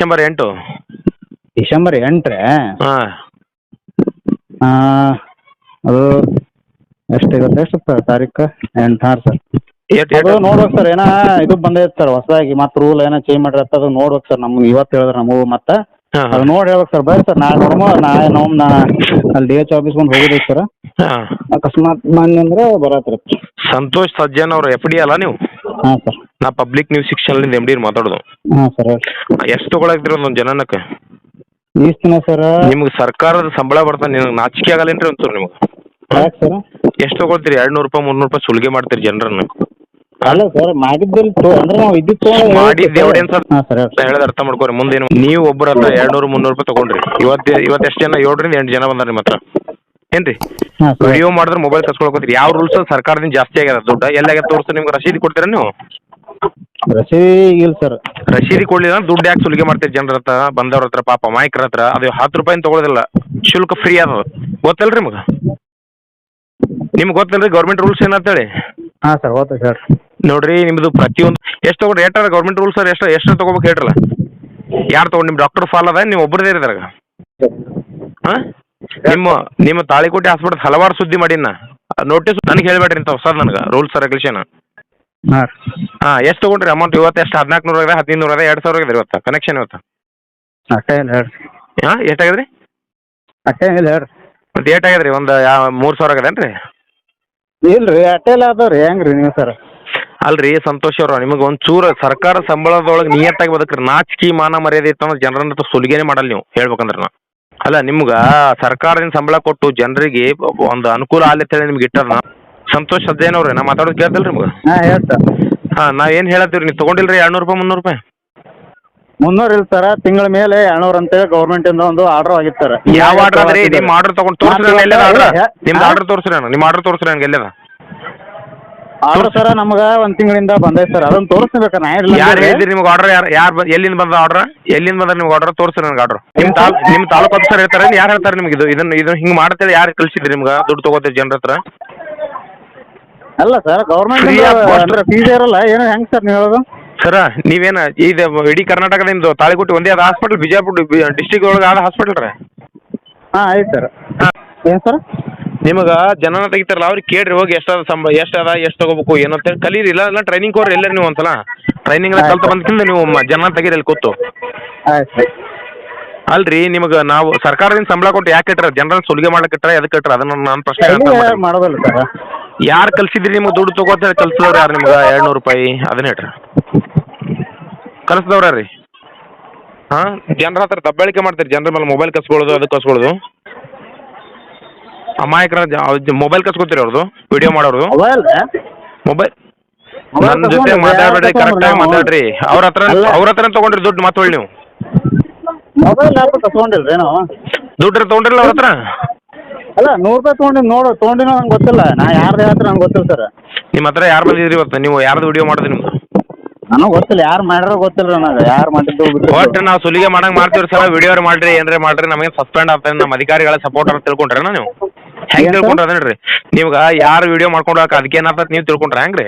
December ಎಂಟು. December ಎಂಟ್ರೆ? ಹಾಂ. ಅದು ಎಷ್ಟು ಇರುತ್ತೆ? ಎಷ್ಟು ಸರ್ ತಾರೀಕು ಎಂಟು ಹಾಂ ಸರ್. ಎಷ್ಟು ಅದು ನೋಡ್ಬೇಕು ಸರ್. ಏನೋ ಇದು ಬಂದೈತೆ ಸರ್ ಹೊಸದಾಗಿ. ಮತ್ತೆ ರೂಲ್ ಏನೋ ಚೇಂಜ್ ಮಾಡಿರತ್ತ ಅದು ನೋಡ್ಬೇಕು ಸರ್. ನಮ್ಗೆ ಇವತ್ತು ಹೇಳಿದ್ರೆ ನಮಗೂ ಮತ್ತೆ. ಹಾಂ ಅದು ನೋಡಿ ಹೇಳ್ಬೇಕು ಸರ್. ಬರ್ರಿ ಸರ್. ನಾಳೆ ನೋಡಮ್ಮ ನಾಳೆ ನಮ್ಮ ನಾ ಅಲ್ಲಿ ಡಿ ಎಚ್ ಆಫೀಸ್ ಬಂದು ಹೋಗಿದ್ದೀವಿ ಸರ್. ಹಾಂ. ಅಕಸ್ಮಾತ್ ಮಾನ್ಯ ಅಂದ್ರೆ ಬರತ್ರಿ ಸಂತೋಷ್ ಸಜ್ಜನ್ ಅವ್ರು ಎಫ್ ಡಿ ಅಲ್ಲ ನೀವು? ಹಾಂ ಸರ್. ನಾ ಪಬ್ಲಿಕ್ ನ್ಯೂಸ್ ಶಿಕ್ಷಣದಿಂದ ಎಂ ಡಿ ಮಾತಾಡೋದು. ಹಾಂ ಸರ್ ಹೇಳಿ. ಎಷ್ಟು ತಗೊಳಕ್ತಿರ ಒಂದೊಂದು ಜನನಕ್ಕೆ ಈಸ್ತಿನ ಸರ್ ನಿಮ್ಗೆ ಸರ್ಕಾರದ ಸಂಬಳ ಬರ್ತಾನೆ ನಿಮ್ಗೆ ನಾಚಿಕೆ ಆಗಲ್ಲೇನ್ರಿ ಒಂಚೂರು ನಿಮ್ಗೆ? ಯಾಕೆ ಸರ್ ಎಷ್ಟು ತಗೊಳ್ತೀರಿ? ಎರಡು ನೂರು ರೂಪಾಯಿ ಮುನ್ನೂರು ರೂಪಾಯಿ ಸುಲಿಗೆ ಮಾಡ್ತೀರಿ ಜನರನ್ನ. ಅಲ್ಲ ಸರ್ ಮಾಡಿದ್ದಲ್ಲಿ ತೋ ಅಂದ್ರೆ ನಾವು ಇದ್ದಿದ್ದು ತೊಗೊಂಡು ಮಾಡಿದ್ದು ಎವಿಡೆನ್ಸ್ ಹಾಂ ಸರ್ ಹೇಳಿ. ನಾ ಹೇಳೋದು ಅರ್ಥ ಮಾಡ್ಕೋರಿ. ಮುಂದೇನು ನೀವು ಒಬ್ಬರ ಹತ್ರ ಎರಡು ನೂರು ಮುನ್ನೂರು ರೂಪಾಯಿ ತಗೊಂಡ್ರಿ. ಇವತ್ತು ಇವತ್ತು ಎಷ್ಟು ಜನ? ಏಳರಿಂದ ಎಂಟು ಜನ ಬಂದಾರ ನಿಮ್ಮ ಹತ್ರ ಏನ್ರಿ? ಹಾಂ ಸರ್ ವಿಡಿಯೋ ಮಾಡಿದ್ರೆ ಮೊಬೈಲ್ ಕಸ್ಕೊಳಕೋತೀರಿ ಯಾವ ರೂಲ್ಸ್ ಸರ್ಕಾರದಿಂದ ಜಾಸ್ತಿ ಆಗ್ಯದ? ದುಡ್ಡು ಎಲ್ಲಾಗ ತೋರಿಸ್ತಾರೆ ನಿಮ್ಗೆ ರಸೀದಿ ಕೊಡ್ತೀರಾ ನೀವು? ರಸೀದಿ ಇಲ್ಲ ಸರ್ ರಶೀದಿ ಕೊಡ್ಲಿಲ್ಲ ಅಂದ್ರೆ ದುಡ್ಡು ಯಾಕೆ ಸುಲಿಗೆ ಮಾಡ್ತೀರಿ ಜನರ ಹತ್ರ ಬಂದವ್ರ ಹತ್ರ ಪಾಪ ಮಾಯಕರ ಹತ್ರ? ಅದು ಹತ್ತು ರೂಪಾಯಿ ತಗೊಳ್ಳೋದಿಲ್ಲ ಶುಲ್ಕ ಫ್ರೀ ಅದ. ಗೊತ್ತಲ್ರಿ ನಿಮಗೆ? ನಿಮ್ಗೆ ಗೊತ್ತಲ್ರಿ ಗೌರ್ಮೆಂಟ್ ರೂಲ್ಸ್ ಏನಂತೇಳಿ ಹಾಂ ಸರ್ ಓಕೆ ಸರ್ ನೋಡ್ರಿ ನಿಮ್ದು ಪ್ರತಿಯೊಂದು ಎಷ್ಟು ತಗೊಂಡ್ರಿ? ಏಟಾರ ಗೌರ್ಮೆಂಟ್ ರೂಲ್ಸ್ ಸರ್ ಎಷ್ಟು ಎಷ್ಟು ತಗೋಬೇಕು ಹೇಳ್ರಲ್ಲ? ಯಾರು ತಗೊಂಡು ನಿಮ್ಮ ಡಾಕ್ಟರ್ ಫಾಲ್ ಅದ? ನೀವು ಒಬ್ಬರದೇ ಇದ್ರಾಗ? ಹಾಂ? ನಿಮ್ಮ ನಿಮ್ಮ ತಾಳಿಕೋಟೆ ಹಾಸ್ಪಿಟಲ್ ಹಲವಾರು ಸುದ್ದಿ ಮಾಡೀನಿ ನಾ ನೋಟಿಸ್ ನನಗೆ ಹೇಳ್ಬೇಡ್ರಿ ಅಂತ ಸರ್ ನನಗೆ ರೂಲ್ಸ್ ರೆಗ್ಯುಲೇಷನ್ ಹಾಂ. ರೀ ಹಾಂ ಎಷ್ಟು ತಗೊಂಡ್ರಿ? ಅಮೌಂಟ್ ಇವತ್ತು ಎಷ್ಟು? ಹದಿನಾಲ್ಕು ನೂರ ಆಗಿದೆ ಹದಿನೈದು ನೂರ ಆಗಿದೆ ಎರಡು ಸಾವಿರ ಆಗಿದೆ ಇವತ್ತು? ಕನೆಕ್ಷನ್ ಇವತ್ತು? ಅಷ್ಟೇ ಇಲ್ಲ ಹೇಳ್ರಿ. ಹಾಂ ಎಷ್ಟಾಗ್ಯದ್ರಿ ಅಷ್ಟೇ ಇಲ್ಲ ಹೇಳ್ರಿ. ಮತ್ತು ಏಟ್ ಆಗ್ಯದ್ರಿ ಒಂದು ಯಾ ಮೂರು ಸಾವಿರ ಆಗದೇನು ರೀ ಇಲ್ಲ ರೀ ಅಷ್ಟೇ ಅದಾವ ರೀ ಹೆಂಗೆ ರೀ ನೀವು ಸರ್? ಅಲ್ರಿ ಸಂತೋಷ್ ಅವ್ರ ನಿಮಗೆ ಒಂದು ಚೂರು ಸರ್ಕಾರ ಸಂಬಳದೊಳಗೆ ನಿಯತ್ತಾಗಿ ಬದುಕ್ರಿ. ನಾಚಿಕೆ ಮಾನ ಮರ್ಯಾದೆ ಇತ್ತು ಅಂದ್ರೆ ಜನರನ್ನ ಸುಲಿಗೆನೇ ಮಾಡಲ್ಲ ನೀವು ಹೇಳ್ಬೇಕಂದ್ರೆ ನಾ ಅಲ್ಲ ನಿಮ್ಗೆ ಸರ್ಕಾರದಿಂದ ಸಂಬಳ ಕೊಟ್ಟು ಜನರಿಗೆ ಒಂದು ಅನುಕೂಲ ಆಗ್ಲಿ ಅಂತೇಳಿ ನಿಮ್ಗೆ ಇಟ್ಟದ ಸಂತೋಷ್ ಸದ್ದೇನವ್ರಿ ನಾ ಮಾತಾಡೋದ್ ಕೇಳ್ತಲ್ರಿ ನಿಮ್ಗೆ? ಹಾ ಹೇಳಿ ಸರ್ ಹಾಂ ನಾ ಏನು ಹೇಳತ್ತೀವಿ ನೀವು ತೊಗೊಂಡಿಲ್ರಿ ಎರಡ್ನೂರು ರೂಪಾಯಿ ಮುನ್ನೂರು ರೂಪಾಯಿ? ಮುನ್ನೂರ್ ಇಲ್ಲ ಸರ್ ತಿಂಗಳ ಮೇಲೆ ಎರಡ್ನೂರು ಅಂತೇಳಿ ಗೌರ್ಮೆಂಟಿಂದ ಒಂದು ಆರ್ಡರ್ ಆಗಿತ್ತು ಸರ್. ಯಾವ ಆರ್ಡರ್ ಅದ್ರಿ ನಿಮ್ ಆರ್ಡರ್ ತಗೊಂಡು ತೋರಿಸ್ರಿ ನಾನು ಎಲ್ಲದ ಆರ್ಡರ್ ನಿಮ್ದು ಹಾ? ಆರ್ಡರ್ ತೋರಿಸ್ರಿ ನಾನು ನಿಮ್ಮ ಆರ್ಡರ್ ತೋರಿಸ್ರಿ ನನಗೆ ಎಲ್ಲದ? ಆರ್ಡರ್ ಸರ್ ನಮಗ ಒಂದು ತಿಂಗಳಿಂದ ಬಂದೈತೆ ಸರ್ ಅದನ್ನ ತೋರಿಸ್ಬೇಕ ನಾ ಯಾರು ಹೇಳಿದ್ರಿ ನಿಮ್ಗೆ ಆರ್ಡರ್ ಯಾರು ಯಾರು ಎಲ್ಲಿಂದ ಬಂದ ಆರ್ಡರ್ ಎಲ್ಲಿಂದ ಬಂದ ನಿಮ್ಗೆ ಆರ್ಡರ್ ತೋರಿಸ್ರಿ ನನಗೆ ಆರ್ಡರ್ ನಿಮ್ಮ ತಾಲ್ ನಿಮ್ಮ ತಾಲೂಕು ಆಫೀಸರ್ ಹೇಳ್ತಾರೆ ಯಾರು ಹೇಳ್ತಾರೆ ನಿಮ್ಗೆ ಇದು ಇದನ್ನ ಇದನ್ನ ಹಿಂಗೆ ಮಾಡ್ತೇವೆ ಯಾರು ಕಳ್ಸಿದ್ರಿ ನಿಮ್ಗೆ ದುಡ್ಡು ತಗೋತೀರಿ ಜನರ ಹತ್ರ? ಅಲ್ಲ sir government Free of cost. ಅಂದ್ರೆ ಫೀಸ್ ಇರಲ್ಲ ಏನು ಹೆಂಗ್ ಸರ್ ನೀವು ಹೇಳೋದು? ಸರ ನೀವೇನ ಇದು ಇಡೀ ಕರ್ನಾಟಕದ ನಿಮ್ದು ತಾಳಿಕೋಟಿ ಒಂದೇ ಅದ ಹಾಸ್ಪಿಟಲ್ ಬಿಜಾಪುರ ಡಿಸ್ಟಿಕ್ ಒಳಗೆ ಆದ ಹಾಸ್ಪಿಟಲ್ ರೀ? ಹಾಂ ಆಯ್ತು ಸರ್. ಹಾಂ. ಏನು ಸರ್? ನಿಮಗೆ ಜನನ ತೆಗಿತಾರಲ್ಲ ಅವ್ರಿಗೆ ಕೇಳ್ರಿ ಹೋಗಿ ಎಷ್ಟಾದ ಸಂಬ ಎಷ್ಟಾದ ಎಷ್ಟು ತಗೋಬೇಕು ಏನು ಅಂತ ಕಲೀರಿ. ಇಲ್ಲ ಇಲ್ಲ ಟ್ರೈನಿಂಗ್ ಕೊಡ್ರಿ ಎಲ್ಲರೂ ನೀವು ಒಂದ್ಸಲ. ಟ್ರೈನಿಂಗ್ ಎಲ್ಲ ಕಲ್ತು ಬಂದ್ಕಿಂದ ನೀವು ಮ- ಜನ ತೆಗೀರಿ ಅಲ್ಲಿ ಕೂತು. ಆಯ್ತು ಅಲ್ರಿ ನಿಮಗೆ ನಾವು ಸರ್ಕಾರದಿಂದ ಸಂಬಳ ಕೊಟ್ಟು ಯಾಕೆ ಇಟ್ರ? ಜನರನ್ನ ಸುಲಿಗೆ ಮಾಡಕ್ಕೆ ಇಟ್ರ ಅದಕ್ಕೆ ಇಟ್ರ? ಅದನ್ನ ನಾನು ಪ್ರಶ್ನೆ ಅಂತ ಮಾಡೋದಿಲ್ಲ ಮಾಡೋದಲ್ಲ ಸರ್. ಯಾರು ಕಲ್ಸಿದ್ರಿ ನಿಮ್ಗೆ ದುಡ್ಡು ತಗೋತಾರೆ ಕಲ್ಸಿದವ್ರು ಯಾರು ನಿಮ್ಗೆ? ಎರಡು ನೂರು ರೂಪಾಯಿ. ಅದನ್ನ ಹೇಳ್ರಿ. ಕಲ್ಸಿದವ್ರ ರೀ ಹಾಂ? ಜನರ ಹತ್ರ ದಬ್ಬಾಳಿಕೆ ಮಾಡ್ತೀರಿ. ಜನರ ಮೇಲೆ ಮೊಬೈಲ್ ಕಸ್ಕೊಳ್ಳೋದು ಅದು ಕಸ್ಕೊಳ್ಳೋದು ಅಮಾಯಕರ ಮೊಬೈಲ್ ಕಸ್ಕೊತೀರಿ ಅವ್ರದ್ದು ವಿಡಿಯೋ ಮಾಡೋರು ಮೊಬೈಲ್ ನನ್ನ ಜೊತೆ ಯಾರ್ ಕರೆಕ್ಟಾಗಿ? ಮಾತಾಡ್ರಿ. ಅವ್ರ ಹತ್ರ. ಅವ್ರ ಹತ್ರ ತಗೊಂಡ್ರಿ ದುಡ್ಡು ಮಾತಾಡಿ ನೀವು. ಮೊಬೈಲ್ ಯಾರು ತಗೊಂಡಿಲ್ರಿ ನಾವು? ದುಡ್ಡು ತಗೊಂಡ್ರಲ್ಲ ಅವ್ರ ಹತ್ರ? ಅಲ್ಲ ನೂರು ರೂಪಾಯಿ ತೊಗೊಂಡು ನೋಡು ತೊಗೊಂಡಿನೋ ನಂಗೆ ಗೊತ್ತಿಲ್ಲ. ನಾ ಯಾರ್ದು ಹೇಳ್ತಾರೆ ನಂಗೆ ಗೊತ್ತಿಲ್ಲ ಸರ್. ನಿಮ್ಮ ಹತ್ರ ಯಾರು ಬಂದಿದ್ರಿ ಇವತ್ತು? ನೀವು ಯಾರ್ದು ವಿಡಿಯೋ ಮಾಡಿದ್ರಿ ನಿಮ್ದು? ನನಗೆ ಗೊತ್ತಿಲ್ಲ ಯಾರು ಮಾಡ್ಯಾರೋ ಗೊತ್ತಿಲ್ಲ ನನಗೆ. ಯಾರು ಮಾಡಿದ್ದು ಬಿಟ್ಟಿದ್ದು. ಒಟ್ಟು ನಾವು ಸುಲಿಗೆ ಮಾಡಂಗ್ ಮಾಡ್ತೀವಿ ಸರ್ ವಿಡಿಯೋ ಮಾಡ್ರಿ ಏನ್ರಿ ಮಾಡ್ರಿ ನಮಗೆ ಸಸ್ಪೆಂಡ್ ಆಗ್ತದೆ ನಮ್ಮ ಅಧಿಕಾರಿಗಳ ಸಪೋರ್ಟ್ ಅಂತ ತಿಳ್ಕೊಂಡ್ರೆ ನೀವು? ಹೆಂಗ್ ನೋಡ್ರಿ ತಿಳ್ಕೊಂಡ್ರ ಅದೇನ್ರಿ? ನೀವ್ಗ ಯಾರು ವಿಡಿಯೋ ಮಾಡ್ಕೊಂಡು ಅದಕ್ಕೆ ಏನಾಗ್ತದೆ ನೀವು ತಿಳ್ಕೊಂಡ್ರ ಹೆಂಗ್ರಿ?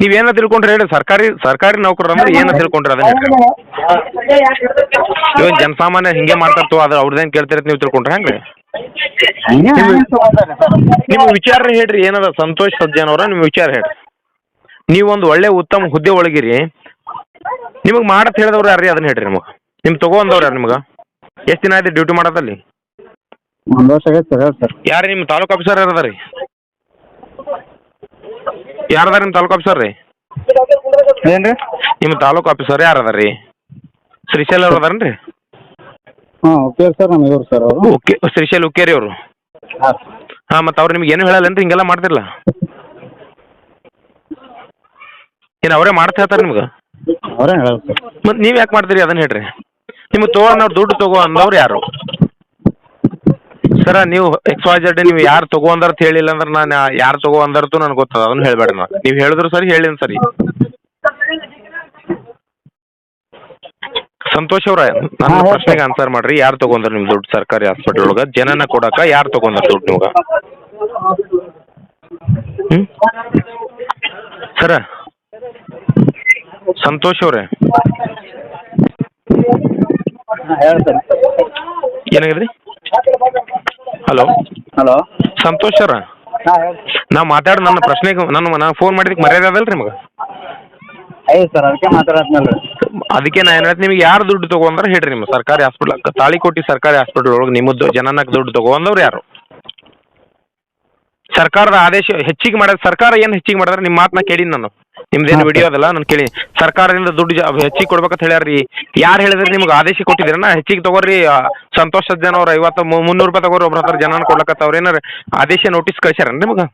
ನೀವೇನ ತಿಳ್ಕೊಂಡ್ರಿ ಹೇಳಿ ಸರ್ಕಾರಿ ಸರ್ಕಾರಿ ನೌಕರರು ಅಂದ್ರೆ ಏನ ತಿಳ್ಕೊಂಡ್ರಿ ಅದನ್ನ ಹೇಳ್ರಿ. ಇವಾಗ ಜನಸಾಮಾನ್ಯ ಹಿಂಗೆ ಮಾಡ್ತಾರತ್ತು ಅದು ಅವ್ರದ್ದೇನು ಕೇಳ್ತಿರತ್ ನೀವು ತಿಳ್ಕೊಂಡ್ರೆ ಹೆಂಗ್ರಿ. ನಿಮ್ಮ ವಿಚಾರ ಹೇಳ್ರಿ ಏನದ ಸಂತೋಷ್ ಸಜ್ಜನ್ ಅವ್ರ ನಿಮ್ಮ ವಿಚಾರ ಹೇಳ್ರಿ. ನೀವೊಂದು ಒಂದು ಒಳ್ಳೆ ಉತ್ತಮ ಹುದ್ದೆ ಒಳಗಿರಿ. ನಿಮಗೆ ಮಾಡತ್ ಹೇಳಿದವ್ರು ಯಾರ್ರಿ ಅದನ್ನ ಹೇಳ್ರಿ ನಿಮಗೆ? ನಿಮ್ ತಗೊಂಡವ್ರು ಯಾರು ನಿಮ್ಗೆ? ಎಷ್ಟು ದಿನ ಆಯ್ತು ಡ್ಯೂಟಿ ಮಾಡೋದಲ್ಲಿ ಯಾರು ನಿಮ್ಮ ತಾಲೂಕು ಆಫೀಸರ್ ಯಾರದ ರೀ ಯಾರದ ನಿಮ್ಮ ತಾಲೂಕು ಆಫೀಸರ್ ರೀ? ಏನು ರೀ ನಿಮ್ಮ ತಾಲೂಕು ಆಫೀಸರ್ ಯಾರು ಅದಾರ ರೀ? ಶ್ರೀಶೈಲ್ ಅವ್ರು ಅದಾರನ್ರಿ? ಹಾಂ ಓಕೆ ಸರ್ ನಮ್ಮ ಇವ್ರು ಸರ್ ಅವರು. ಓಕೆ ಶ್ರೀಶೈಲ್ ಉಕ್ಕೇರಿ ಅವರು. ಹಾಂ. ಹಾಂ ಮತ್ತು ಅವ್ರು ನಿಮ್ಗೆ ಏನು ಹೇಳಲ್ಲ ಹಿಂಗೆಲ್ಲ ಮಾಡ್ತಿರಲ್ಲ ಏನು ಅವರೇ ಮಾಡ್ತಾ ಹೇಳ್ತಾರೆ ನಿಮ್ಗೆ? ಅವರೇ ಹೇಳೋದು ಸರ್. ಮತ್ತು ನೀವು ಯಾಕೆ ಮಾಡ್ತೀರಿ ಅದನ್ನ ಹೇಳ್ರಿ? ನಿಮ್ಗೆ ತೊಗೊಂಡವ್ರು ದುಡ್ಡು ತಗೋ ಅಂದವ್ರು ಯಾರು? ಸರ ನೀವು ಎಕ್ಸ್ ವೈ ಜೆಡ್ ನೀವು ಯಾರು ತಗೋ ಅಂದರ್ತ ಹೇಳಿಲ್ಲ ಅಂದ್ರೆ ನಾನು ಯಾರು ತಗೋ ಅಂದರ್ತು ನನಗೆ ಗೊತ್ತದ ಅದನ್ನ ಹೇಳಬೇಡ ನಾನು ನೀವು ಹೇಳಿದ್ರು ಸರಿ ಹೇಳಿನ ಸರಿ. ಸಂತೋಷ್ ಅವ್ರ ನನ್ನ ಪ್ರಶ್ನೆಗೆ ಆನ್ಸರ್ ಮಾಡ್ರಿ. ಯಾರು ತಗೊಂಡ್ರ ನಿಮ್ ದುಡ್ಡು ಸರ್ಕಾರಿ ಹಾಸ್ಪಿಟಲ್ ಒಳಗ ಜನನ ಕೊಡಕ ಯಾರು ತಗೊಂಡ್ರ ದುಡ್ಡು ನಿಮ್ಗೆ? ಹ್ಞೂ ಸರ. ಸಂತೋಷ್ ಅವ್ರೆ. ಏನಾಗಿದ್ರಿ ಹಲೋ ಹಲೋ ಸಂತೋಷ್ ಸರ್ ಹಾಂ ಹೇಳಿ. ನಾ ಮಾತಾಡಿ ನನ್ನ ಪ್ರಶ್ನೆಗೆ ನನ್ನ ನಾ ಫೋನ್ ಮಾಡಿದಕ್ಕೆ ಮರ್ಯಾದೆ ಅದಲ್ರಿ ನಿಮಗೆ? ಐದು ಸರ್ ಅದಕ್ಕೆ ಮಾತಾಡತ್ನಲ್ಲ ಅದಕ್ಕೆ ನಾ ಏನು ನಿಮ್ಗೆ ಯಾರು ದುಡ್ಡು ತೊಗೊಂಡ್ರೆ ಹೇಳ್ರಿ ನಿಮ್ಮ ಸರ್ಕಾರಿ ಹಾಸ್ಪಿಟ್ಲ್ ತಾಳಿಕೋಟಿ ಸರ್ಕಾರಿ ಹಾಸ್ಪಿಟ್ಲ್ ಒಳಗೆ ನಿಮ್ಮದು ಜನನಕ್ಕೆ ದುಡ್ಡು ತೊಗೊಂಡವ್ರು ಯಾರು? ಸರ್ಕಾರದ ಆದೇಶ ಹೆಚ್ಚಿಗೆ ಮಾಡೋದು ಸರ್ಕಾರ ಏನು ಹೆಚ್ಚಿಗೆ ಮಾಡಿದ್ರೆ ನಿಮ್ಮ ಮಾತನ್ನ ಕೇಳಿನಿ ನಾನು. ನಿಮ್ದೇನು ವಿಡಿಯೋ ಅದಲ್ಲ? ನಾನು ಕೇಳಿ ಸರ್ಕಾರದಿಂದ ದುಡ್ಡು ಜಾ ಹೆಚ್ಚಿಗೆ ಕೊಡ್ಬೇಕಂತ ಹೇಳ್ಯಾರ್ರಿ. ಯಾರು ಹೇಳಿದ್ರೆ ನಿಮ್ಗೆ ಆದೇಶ ಕೊಟ್ಟಿದ್ದೀರನ್ನ ಹೆಚ್ಚಿಗೆ ತಗೋರಿ ಆ, ಜನ ಸಜ್ಜನ್ ಅವ್ರು ಐವತ್ತು ಮು- ಮುನ್ನೂರು ರೂಪಾಯಿ ತಗೋರಿ ಒಬ್ರ ಹತ್ರ ಜನನ ಕೊಡ್ಲಕತ್ತವ್ರ. ಏನಾರ ಆದೇಶ ನೋಟಿಸ್ ಕಳ್ಸ್ಯಾರ ನಿಮ್ಗೆ?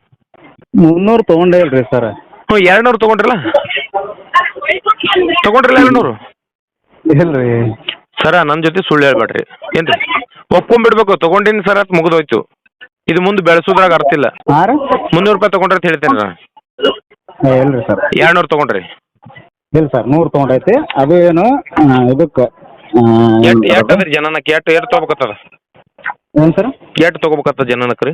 ಮುನ್ನೂರು ತೊಗೊಂಡೇ ಇಲ್ರಿ ಸರ್. ಹ್ಞೂ ಎರಡ್ನೂರು ತಗೊಂಡ್ರಲ್ಲ? ತಗೊಂಡ್ರಲ್ಲ ಎರಡ್ನೂರು? ಎರಡು ನೂರು ಇಲ್ರಿ. ಸರ ನನ್ನ ಜೊತೆ ಸುಳ್ಳು ಹೇಳ್ಬೇಡ್ರಿ. ಏನ್ರಿ? ಒಪ್ಕೊಂಡ್ಬಿಡ್ಬೇಕು ತೊಗೊಂಡಿನಿ ಸರ್ ಅದು ಮುಗಿದೋಯ್ತು. ಇದು ಮುಂದೆ ಬೆಳೆಸೋದ್ರಾಗ ಅರ್ಥ ಇಲ್ಲ. ಹಾಂ ರೀ. ಮುನ್ನೂರು ರೂಪಾಯಿ ತಗೊಂಡ್ರೆ ಅಂತ ಹೇಳ್ತೇನೆ ನಾನು ಇಲ್ರಿ ಸರ್. ಎರಡ್ನೂರು ತಗೊಂಡ್ರಿ. ಇಲ್ಲ ಸರ್ ನೂರು ತೊಗೊಂಡೈತಿ. ಅದು ಏನು ಇದಕ್ಕೆ ಎಟ್ ಎಟ್ ಅದ್ರಿ ಜನನಕ್ಕೆ? ಎಟ್ ಎಟ್ ತಗೋಬೇಕತ್ತದ? ಏನು ಸರ್? ಎಟ್ ತೊಗೋಬೇಕತ್ತದ ಜನನಕ್ಕೆ ರೀ?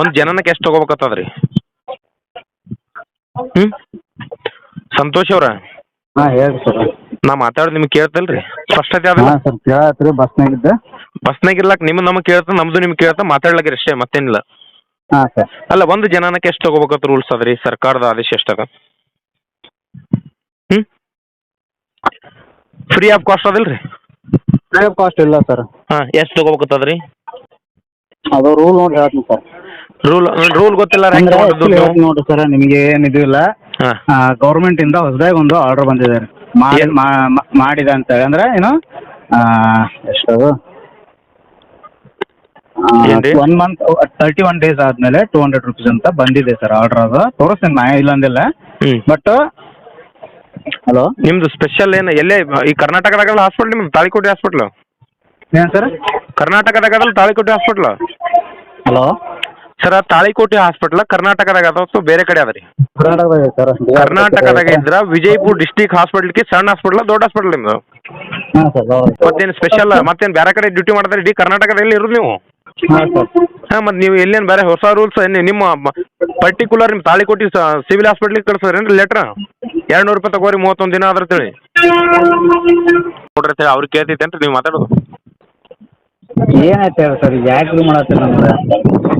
ಒಂದು ಜನನಕ್ಕೆ ಎಷ್ಟು ತಗೋಬೇಕತ್ತದ ರೀ ಹ್ಞೂ ಸಂತೋಷ್ ಅವ್ರ? ಹಾಂ ಹೇಳಿ ಸರ್. ನಾ ಮಾತಾಡೋದು ನಿಮ್ಗೆ ಕೇಳ್ತಲ್ರಿ ಸ್ಪಷ್ಟತೆ ಅದಲ್ಲ? ಹಾಂ ಸರ್ ಕೇಳತ್ರಿ ಬಸ್ನಾಗಿದ್ದೆ ಬಸ್ನಾಗ ಇರ್ಲಾಕ ನಿಮ್ಮ ನಮಗೆ ಕೇಳ್ತ ನಮ್ದು ನಿಮ್ಗೆ ಕೇಳ್ತಾ ಮಾತಾಡ್ಲಾಗಿರಿ ಅಷ್ಟೇ ಮತ್ತೇನಿಲ್ಲ. ಹಾಂ ಸರ್ ಅಲ್ಲ ಒಂದು ಜನನಕ್ಕೆ ಎಷ್ಟು ತಗೋಬೇಕಂತ ರೂಲ್ಸ್ ಅದ ರೀ ಸರ್ಕಾರದ ಆದೇಶ ಎಷ್ಟದ ಹ್ಞೂ ಫ್ರೀ ಆಫ್ ಕಾಸ್ಟ್ ಅದಲ್ರಿ? ರೀ ಫ್ರೀ ಆಫ್ ಕಾಸ್ಟ್ ಇಲ್ಲ ಸರ್ ಹಾಂ ಎಷ್ಟು ತಗೋಬೇಕತ್ತದ ರೀ ಅದು ರೂಲ್ ನೋಡಿ ಹೇಳ್ತೀನಿ ಸರ್ ರೂಲ್ ರೂಲ್ ಗೊತ್ತಿಲ್ಲ ರೀ ಹೆಂಗೆ ಹೇಳ್ತೀನಿ ಸರ್ ನಿಮಗೆ ಏನು ಇದು ಇಲ್ಲ. ಹಾಂ. ಗೌರ್ಮೆಂಟ್ ಇಂದ ಹೊಸದಾಗಿ ಒಂದು ಆರ್ಡರ್ ಬಂದಿದೆ ರೀ. ಮಾಡಿ ಏನ್? ಮಾ- ಮಾ- ಮಾಡಿದೆ ಅಂತ ಹೇಳಿ ಅಂದ್ರೆ ಏನು? ಆ, ಎಷ್ಟದು ಏನ್ರಿ? One month thirty one days ಆದ್ಮೇಲೆ ಟೂ ಹಂಡ್ರೆಡ್ ರುಪೀಸ್ ಅಂತ ಬಂದಿದೆ ಸರ್ ಆರ್ಡರ್ ಅದು. ತೋರಿಸ್ತೀನಿ ನಾ ಇಲ್ಲ ಅಂದಿಲ್ಲ. ಹ್ಞೂ ಬಟ್ ಹಲೋ? ನಿಮ್ದು ಸ್ಪೆಷಲ್ ಏನು ಎಲ್ಲೇ ಈ ಕರ್ನಾಟಕದಾಗಲ್ಲ ಹಾಸ್ಪಿಟ್ಲ್ ನಿಮ್ದು ತಾಳಿಕೋಟೆ ಹಾಸ್ಪಿಟ್ಲ್ ಏನ್ sir ಕರ್ನಾಟಕದಾಗದಲ್ಲ Talikote hospital hello? Sir Talikote hospital ಕರ್ನಾಟಕದಾಗ ಅದ ಅಥವಾ ಬೇರೆ ಕಡೆ ಅದ ರೀ ಕರ್ನಾಟಕದಾಗ ಸರ್ ಕರ್ನಾಟಕದಾಗ ಇದ್ರ ವಿಜಯಪುರ ಡಿಸ್ಟಿಕ್ ಹಾಸ್ಪಿಟ್ಲ್ಗೆ ಸಣ್ಣ ಹಾಸ್ಪಿಟ್ಲ್ ದೊಡ್ಡ ಹಾಸ್ಪಿಟ್ಲ್ ನಿಮ್ದು? ಹಾಂ ಸರ್ ಹೌದು. ಮತ್ತೇನು ಸ್ಪೆಷಲ್ ಮತ್ತೇನು ಬೇರೆ ಕಡೆ ಡ್ಯೂಟಿ ಮಾಡ್ತಾರೆ? ಇಡೀ ಕರ್ನಾಟಕದಲ್ಲಿ ಇರೋದು ನೀವು? ಹಾಂ ಸರ್ ಹಾಂ ಮತ್ತು ನೀವು ಎಲ್ಲೇನು ಬೇರೆ ಹೊಸ ರೂಲ್ಸ್ ನಿಮ್ಮ ಪರ್ಟಿಕ್ಯುಲರ್ ನಿಮ್ಮ ತಾಳಿಕೋಟಿ ಸಿವಿಲ್ ಹಾಸ್ಪಿಟ್ಲಿಗೆ ಕಳ್ಸೋದ್ರೇನ್ರಿ ಲೆಟ್ರ್ ಎರಡು ನೂರು ರೂಪಾಯಿ ತಗೋರಿ ಮೂವತ್ತೊಂದು ದಿನ ಆದ್ರೆ ತಿಳಿ ಕೊಡ್ರಿ ಅಂತೇಳಿ ಅವ್ರಿಗೆ ಕೇಳ್ತೈತೆ ಅಂತ ನೀವು ಮಾತಾಡೋದು. ಏನಾಯ್ತು ಹೇಳಿ ಸರ್ ಯಾಕೆ ಇದು ಮಾಡತ್ತೀರಿ ನಮ್ಗೆ?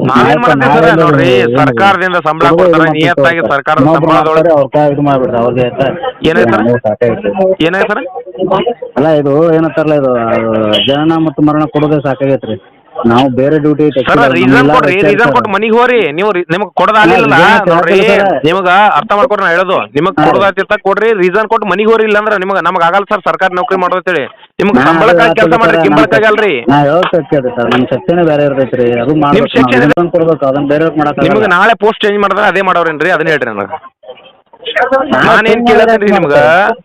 ನಾವೇನ್ ಮಾಡ್ತೀವಿ ಸರ್ ನೋಡ್ರಿ ಸರ್ಕಾರದಿಂದ ಸಂಬಳ ಕೊಡ್ತಾರೆ ನಿಯತ್ತಾಗಿ ಸರ್ಕಾರದ ಸಂಬಳದೊಳಗೆ ಅವ್ರ ಕೈ ಇದು ಮಾಡ್ಬಿಡ್ರಿ ಅವ್ರಿಗೆ ಆಯ್ತಾ? ಏನಾಯ್ತು ಸರ್? ಏನಾಯ್ತು ಸರ್ ಅಲ್ಲ ಇದು ಏನಂತಾರಲ್ಲ ಇದು ಜನನ ಮತ್ತು ಮರಣ ಕೊಡೋದೇ ಸಾಕಾಗೈತ್ರಿ. ನಾವು ಬೇರೆ ಡ್ಯೂಟಿ ಸರ್ ರೀಸನ್ ಕೊಡ್ರಿ ರೀಸನ್ ಕೊಟ್ಟು ಮನಿಗೆ ಹೋರಿ ನೀವು ನಿಮಗೆ ಕೊಡೋದಾಗಲಿಲ್ಲ ಹಾ, ನೋಡ್ರಿ ನಿಮಗ ಅರ್ಥ ಮಾಡ್ಕೊಡ್ರಿ ನಾ ಹೇಳೋದು. ನಿಮಗೆ. ಕೊಡೋದಾತಿರ್ತ ಕೊಡ್ರಿ. ರೀಸನ್ ಕೊಟ್ಟು ಮನಿಗೆ ಹೋರಿ ಇಲ್ಲ ಅಂದ್ರೆ ನಿಮಗೆ ನಮಗೆ ಆಗಲ್ಲ ಸರ್ ಸರ್ಕಾರಿ ನೌಕರಿ ಮಾಡೋದು ನಿಮ್ಗ ಸಂಬಳಕ್ಕಾಗಿ ಕೆಲಸ ಮಾಡ್ರಿ ಸರ್, ಗಿಂಬಳಕ್ಕಾಗಿ ಅಲ್ರಿ ನಾ ಹೇಳೋದು ಸರ್. ನಮ್ಮ ಸೆಕ್ಷನ್ ಬೇರೆ ಇರ್ತೈತ್ರಿ. ಅದು ಮಾಡ್ಬೇಕು. ಕೊಡ್ಬೇಕು. ಅದನ್ನ ಬೇರೆಯವ್ರಿಗೆ ಮಾಡಕ್ಕೆ ನಿಮಗೆ ನಾಳೆ ಪೋಸ್ಟ್ ಚೇಂಜ್ ಮಾಡಿದ್ರೆ ಅದೇ ಮಾಡೋರೇನ್ರಿ? ಅದನ್ನ ಹೇಳ್ರಿ ನನಗೆ. ನಾನೇನ್ ಕೇಳದ್ರಿ ನಿಮ್ಗ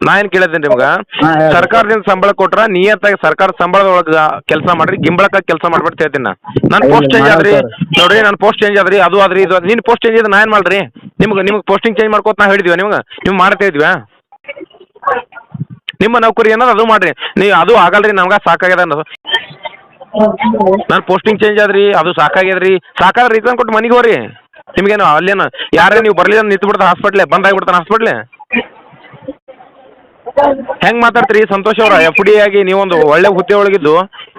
ನಾ ಏನ್ ಕೇಳತ್ತೀನಿ ನಿಮ್ಗ ಹಾ, ಹೇಳ್ರಿ. ಸರ್ಕಾರದಿಂದ ಸಂಬಳ ಕೊಟ್ರ ನಿಯತ್ತಾಗಿ ಸರ್ಕಾರ ಸಂಬಳದೊಳಗ ಕೆಲಸ ಮಾಡ್ರಿ ಗಿಂಬಳಕ ಕೆಲಸ ಮಾಡ್ಬಿಟ್ಟು ಹೇಳ್ತೀನಿ ನಾ ನನ್ ಇಲ್ಲ, ಪೋಸ್ಟ್ ಚೇಂಜ್ ಆದ್ರಿ ನೋಡಿ ನೋಡ್ರಿ ನನ್ನ ಪೋಸ್ಟ್ ಚೇಂಜ್ ಆದ್ರಿ ಅದು ಆದ್ರಿ ಇದು ಆದ್ರಿ. ನಿನ್ ಪೋಸ್ಟ್ ಚೇಂಜ್ ಆದ್ರೆ ನಾ ಏನ್ ಮಾಡ್ರಿ? ನಿಮ್ಗ ನಿಮ್ಗೆ ಪೋಸ್ಟಿಂಗ್ ಚೇಂಜ್ ಮಾಡ್ಕೋತ ನಾ ಹೇಳಿದ್ವಿ ನಿಮ್ಗ? ನೀವು ಮಾಡ್ತಾ ಇದ್ವಿ ನಿಮ್ಮ ನೌಕರಿ ಏನಾದ್ರು ಅದು ಮಾಡ್ರಿ. ನೀವು ಅದು ಆಗಲ್ರಿ ನಮ್ಗ ಸಾಕಾಗ್ಯದ ಅನ್ನೋದು. ನಾನು ಪೋಸ್ಟಿಂಗ್ ಚೇಂಜ್ ಆದ್ರಿ ಅದು ಸಾಕಾಗ್ಯದ್ರಿ. ಸಾಕಾಗ ರೀಸನ್ ಕೊಟ್ಟು ಮನಿಗೆ ಹೋರಿ ನಿಮ್ಗೇನು ಅಲ್ಲೇನು? ಯಾರೇ ನೀವು ಬರ್ಲಿಲ್ಲ ನಿಂತು ಬಿಡ್ತಾರೆ ಹಾಸ್ಪಿಟ್ಲೆ ಬಂದ್ ಆಗಿಬಿಡ್ತಾನೆ ಹಾಸ್ಪಿಟ್ಲೆ ಹೆಂಗ್ ಮಾತಾಡ್ತೀರಿ ಸಂತೋಷ್ ಅವ್ರ? ಎಫ್ ಡಿ ಆಗಿ ನೀವೊಂದು ಒಳ್ಳೆ ಹುದ್ದೆ ಒಳಗಿದ್ದು,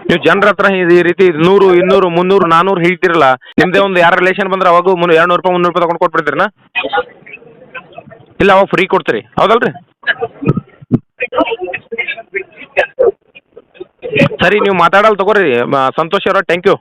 ನೀವು ಜನರ ಹತ್ರ ಈ ರೀತಿ ನೂರು, ಇನ್ನೂರು, ಮುನ್ನೂರು, ನಾನೂರು ಹೇಳ್ತಿರಲ್ಲ, ನಿಮ್ದೇ ಒಂದು ಯಾರ ರಿಲೇಷನ್ ಬಂದ್ರೆ ಅವಾಗ ಮುನ್ನೂರು ಎರಡು ರೂಪಾಯಿ, ಮುನ್ನೂರು ರೂಪಾಯಿ ತಗೊಂಡು ಕೊಟ್ಬಿಡ್ತೀರನ? ಇಲ್ಲ, ಅವಾಗ ಫ್ರೀ ಕೊಡ್ತೀರಿ. ಹೌದಲ್ರಿ? ಸರಿ, ನೀವು ಮಾತಾಡಲ್ಲ ತಗೋರಿ. ಸಂತೋಷ್ ಅವ್ರ ಥ್ಯಾಂಕ್ ಯು